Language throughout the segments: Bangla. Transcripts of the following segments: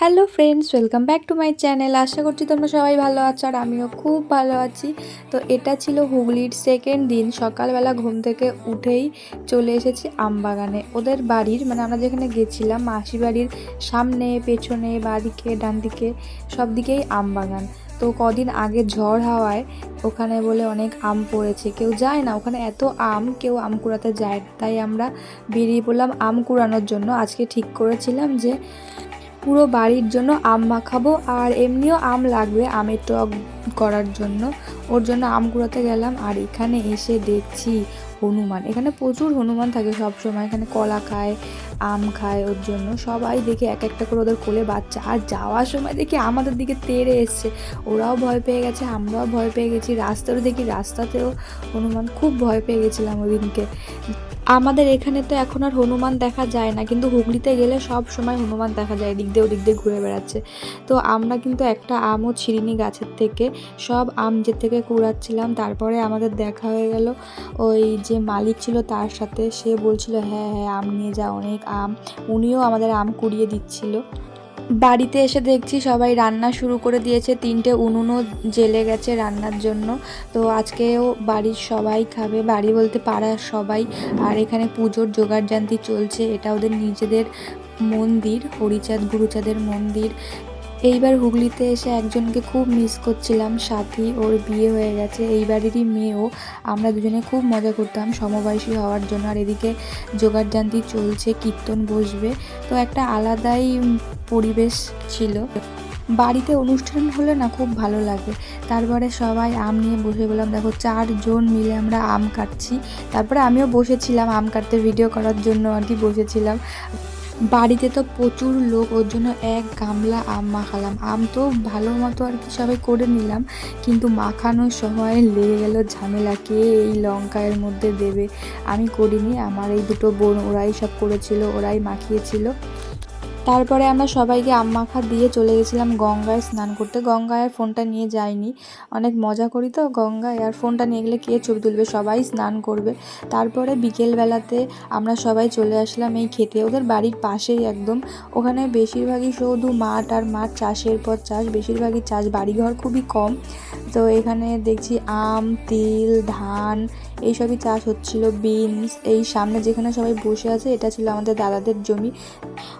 Hello friends, welcome back to my channel. আশা করছি তোমরা সবাই ভালো আছো আর আমিও খুব ভালো আছি। তো এটা ছিল হুগলির সেকেন্ড দিন। সকালবেলা ঘুম থেকে উঠেই চলে এসেছি আমবাগানে। ওদের বাড়ির মানে আমরা যেখানে গেছিলাম মাসি বাড়ির সামনে, পেছনে, বাঁদিকে ডান দিকে সব দিকেই আমবাগান। তো কদিন আগে ঝড় হাওয়ায় ওখানে বলে অনেক আম পড়েছে। কেউ যায় না, ওখানে এত আম, কেউ আম কুড়াতে যায়। তাই আমরা বেরিয়ে পড়লাম আম কুড়ানোর জন্য। আজকে ঠিক করেছিলাম যে পুরো বাড়ির জন্য আম মাখাবো আর এমনিও আম লাগবে আমের টক। করার জন্য। ওর জন্য আম কুড়াতে গেলাম আর এখানে এসে দেখছি হনুমান। এখানে প্রচুর হনুমান থাকে সব সময় এখানে কলা খায়, আম খায় ওর জন্য। সবাই দেখে এক একটা করে ওদের কোলে বাচ্চা। আর যাওয়ার সময় দেখি আমাদের দিকে তেড়ে এসছে। ওরাও ভয় পেয়ে গেছে, আমরাও ভয় পেয়ে গেছি। রাস্তারও দেখি রাস্তাতেও হনুমান খুব ভয় পেয়ে গেছিলাম ওই দিনকে আমাদের এখানে তো এখন আর হনুমান দেখা যায় না। কিন্তু হুগলিতে গেলে সব সময় হনুমান দেখা যায়। এদিক দিয়ে ওদিক দিয়ে ঘুরে বেড়াচ্ছে। তো আমরা কিন্তু একটা আমও ছিঁড়িনি গাছের থেকে। সব আম যে থেকে কুড়াচ্ছিলাম, তারপরে আমাদের দেখা হয়ে গেল। ওই যে মালিক ছিল তার সাথে, সে বলছিল হ্যাঁ হ্যাঁ আম নিয়ে যা, অনেক আম। উনিও আমাদের আম কুড়িয়ে দিচ্ছিল। বাড়িতে এসে দেখছি সবাই রান্না শুরু করে দিয়েছে, তিনটে উনুনও জেলে গেছে রান্নার জন্য। তো আজকেও বাড়ির সবাই খাবে, বাড়ি বলতে পাড়ার সবাই। আর এখানে পুজোর জোগাড় চলছে, এটা ওদের নিজেদের মন্দির, হরিচাঁদ, গুরুচাঁদের মন্দির। এইবার হুগলিতে এসে একজনকে খুব মিস করছিলাম, সাথী। ওর বিয়ে হয়ে গেছে। এই বাড়িরই মেয়েও। আমরা দুজনে খুব মজা করতাম, সমবয়সী হওয়ার জন্য। আর এদিকে জোগাড়জান্তি চলছে, কীর্তন বসবে। তো একটা আলাদাই পরিবেশ ছিল। বাড়িতে অনুষ্ঠান হলে না খুব ভালো লাগে। তারপরে সবাই আম নিয়ে বসে গেলাম দেখো চারজন মিলে আমরা আম কাটছি। তারপরে আমিও বসেছিলাম, আম কাটতে ভিডিও করার জন্য আর কি বসেছিলাম। বাড়িতে তো প্রচুর লোক, ওর জন্য এক গামলা আম মাখালাম। আম তো ভালো মতো আর কি সবাই করে নিলাম, কিন্তু মাখানোর সময় লেগে গেল ঝামেলা, কে এই লঙ্কায়ের মধ্যে দেবে? আমি করিনি, আমার এই দুটো বোন, ওরাই সব করেছিল, ওরাই মাখিয়েছিল। তারপরে আমরা সবাইকে মাখা দিয়ে চলে গেছিলাম গঙ্গায় স্নান করতে। গঙ্গায় আর ফোনটা নিয়ে যাইনি। অনেক মজা করি তো গঙ্গায়। আর ফোনটা নিয়ে গেলে কে ছবি তুলবে? সবাই স্নান করবে। তারপরে বিকেলবেলাতে আমরা সবাই চলে আসলাম এই খেতে। ওদের বাড়ির পাশেই একদম। ওখানে বেশিরভাগই শুধু মাঠ আর মাঠ চাষের পর চাষ। বেশিরভাগই চাষ। বাড়িঘর খুবই কম। তো এখানে দেখছি আম, তিল, ধান এইসবই চাষ হচ্ছিল। বিনস এই সামনে যেখানে সবাই বসে আছে, এটা ছিল আমাদের দাদাদের জমি।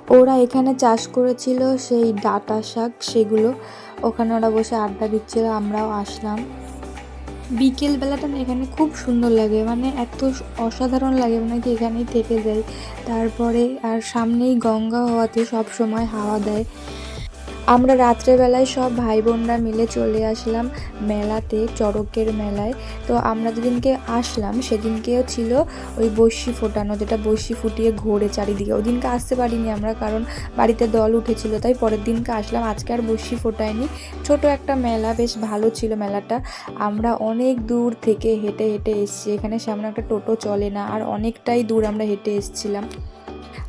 ওরা এখানে চাষ করেছিল সেই ডাটা শাক সেগুলো, ওখানে ওরা বসে আড্ডা দিচ্ছিল, আমরাও আসলাম। বিকেল বেলাটা না এখানে খুব সুন্দর লাগে মানে এত অসাধারণ লাগে মানে কি এখানেই থেকে যাই তারপরে আর সামনেই গঙ্গা হওয়াতে সব সময় হাওয়া দেয়। আমরা রাত্রেবেলায় সব ভাই বোনরা মিলে চলে আসলাম মেলাতে, চড়কের মেলায়। তো আমরা যেদিনকে আসলাম সেদিনকেও ছিল ওই বসি ফোটানো, যেটা বসি ফুটিয়ে ঘোরে চারিদিকে। ওই দিনকে আসতে পারিনি আমরা, কারণ বাড়িতে দল উঠেছিল, তাই পরের দিনকে আসলাম। আজকে আর বসি ফোটায়নি। ছোট একটা মেলা, বেশ ভালো ছিল মেলাটা। আমরা অনেক দূর থেকে হেঁটে হেঁটে এসেছি। এখানে সামনে একটা টোটো চলে না, আর অনেকটাই দূর আমরা হেঁটে এসেছিলাম।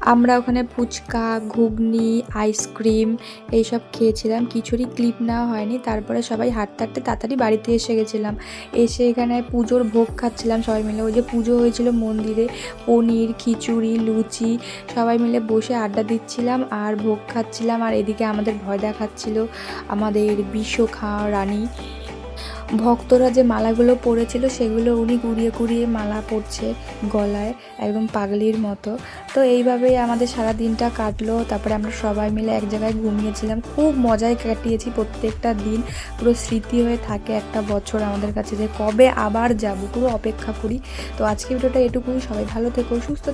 আমরা ওখানে ফুচকা, ঘুগনি, আইসক্রিম এইসব খেয়েছিলাম। কিছুরই ক্লিপ নেওয়া হয়নি, তারপরে সবাই হাঁটতে হাঁটতে তাড়াতাড়ি বাড়িতে এসে গেছিলাম। এসে এখানে পুজোর ভোগ খাচ্ছিলাম সবাই মিলে। ওই যে পুজো হয়েছিল মন্দিরে, পনির, খিচুড়ি, লুচি, সবাই মিলে বসে আড্ডা দিচ্ছিলাম আর ভোগ খাচ্ছিলাম। আর এদিকে আমাদের ভয় দেখাচ্ছিল আমাদের বিশ্ব খাওয়া রানী। ভক্তরা যে মালাগুলো পরেছিল, সেগুলো উনি কুড়িয়ে কুড়িয়ে মালা পরছে গলায়, একদম পাগলির মতো। তো এইভাবেই আমাদের সারা দিনটা কাটলো। তারপরে আমরা সবাই মিলে এক জায়গায় ঘুমিয়েছিলাম। খুব মজায় কাটিয়েছি প্রত্যেকটা দিন। পুরো স্মৃতি হয়ে থাকে একটা বছর আমাদের কাছে যে কবে আবার যাব, পুরো অপেক্ষা করি। তো আজকে ভিডিওটা এটুকুই। সবাই ভালো থেকো, সুস্থ